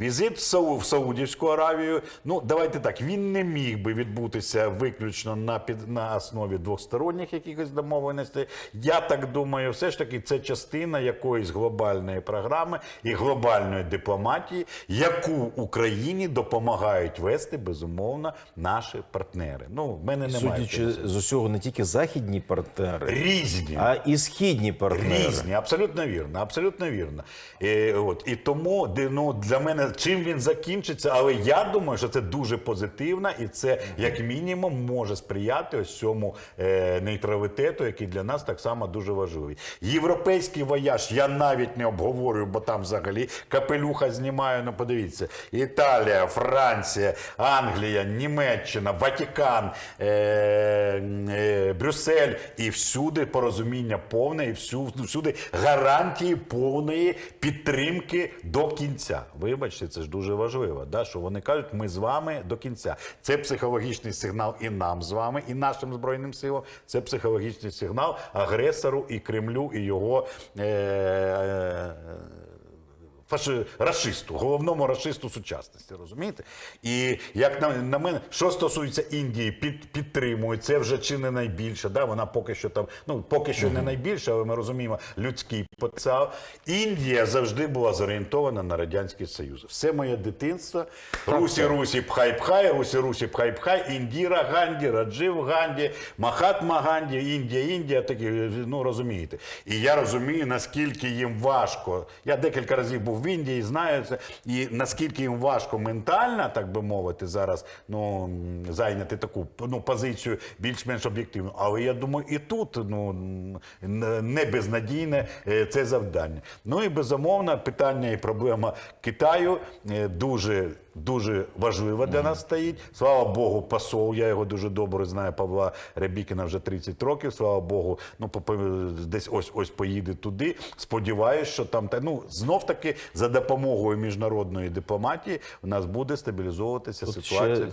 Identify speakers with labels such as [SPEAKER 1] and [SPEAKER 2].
[SPEAKER 1] Візит в, Сау, в Саудівську Аравію. Ну, давайте так, він не міг би відбутися виключно на, під, на основі двосторонніх якихось домовленостей. Я так думаю, все ж таки це частина якоїсь глобальної програми і глобальної дипломатії, яку Україні допомагають вести безумовно наші партнери. Ну, в мене немає.
[SPEAKER 2] Судячи з усього, не тільки західні партнери,
[SPEAKER 1] Різні.
[SPEAKER 2] а і східні партнери.
[SPEAKER 1] Різні, абсолютно вірно, абсолютно вірно. І, от, і тому ну, для мене чим він закінчиться, але я думаю, що це дуже позитивно, і це як мінімум може сприяти ось цьому е, нейтралітету, який для нас так само дуже важливий. Європейський вояж я навіть не обговорюю, бо там взагалі капелюха знімаю. Ну подивіться, Італія, Франція, Англія, Німеччина, Ватикан, е, е, Брюссель і всюди порозуміння повне, і всю, всюди гарантії повної підтримки до кінця. Вибачте, це ж дуже важливо. Да? Що вони кажуть, ми з вами до кінця. Це психологічний сигнал і нам з вами, і нашим збройним силам. Це психологічний сигнал агресору і Кремлю, і його. Е, е, Фаши... расисту, головному расисту сучасності, розумієте? І як на, на мене, що стосується Індії, під, підтримує, це вже чи не найбільше. Да? Вона поки що там, ну поки що не найбільше, але ми розуміємо людський потенціал. Індія завжди була зорієнтована на Радянський Союз. Все моє дитинство. Русі, Русі, пхай, пхай, Русі, Русі, пхай, пхай, Індіра Ганді, Раджив Ганді, Махатма Ганді, Індія, Індія, такі, ну розумієте. І я розумію, наскільки їм важко. Я декілька разів був в Індії, знаю це, і наскільки їм важко ментально, так би мовити, зараз ну, зайняти таку ну, позицію більш-менш об'єктивну. Але я думаю, і тут ну, не безнадійне е, це завдання. Ну і безумовно, питання і проблема Китаю е, дуже. Дуже важлива для нас стоїть. Слава Богу, посол. Я його дуже добре знаю. Павла Рябікіна вже 30 років. Слава Богу, ну по- десь ось ось поїде туди. Сподіваюсь, що там та ну знов таки за допомогою міжнародної дипломатії у нас буде стабілізовуватися
[SPEAKER 2] Тут
[SPEAKER 1] ситуація.
[SPEAKER 2] ще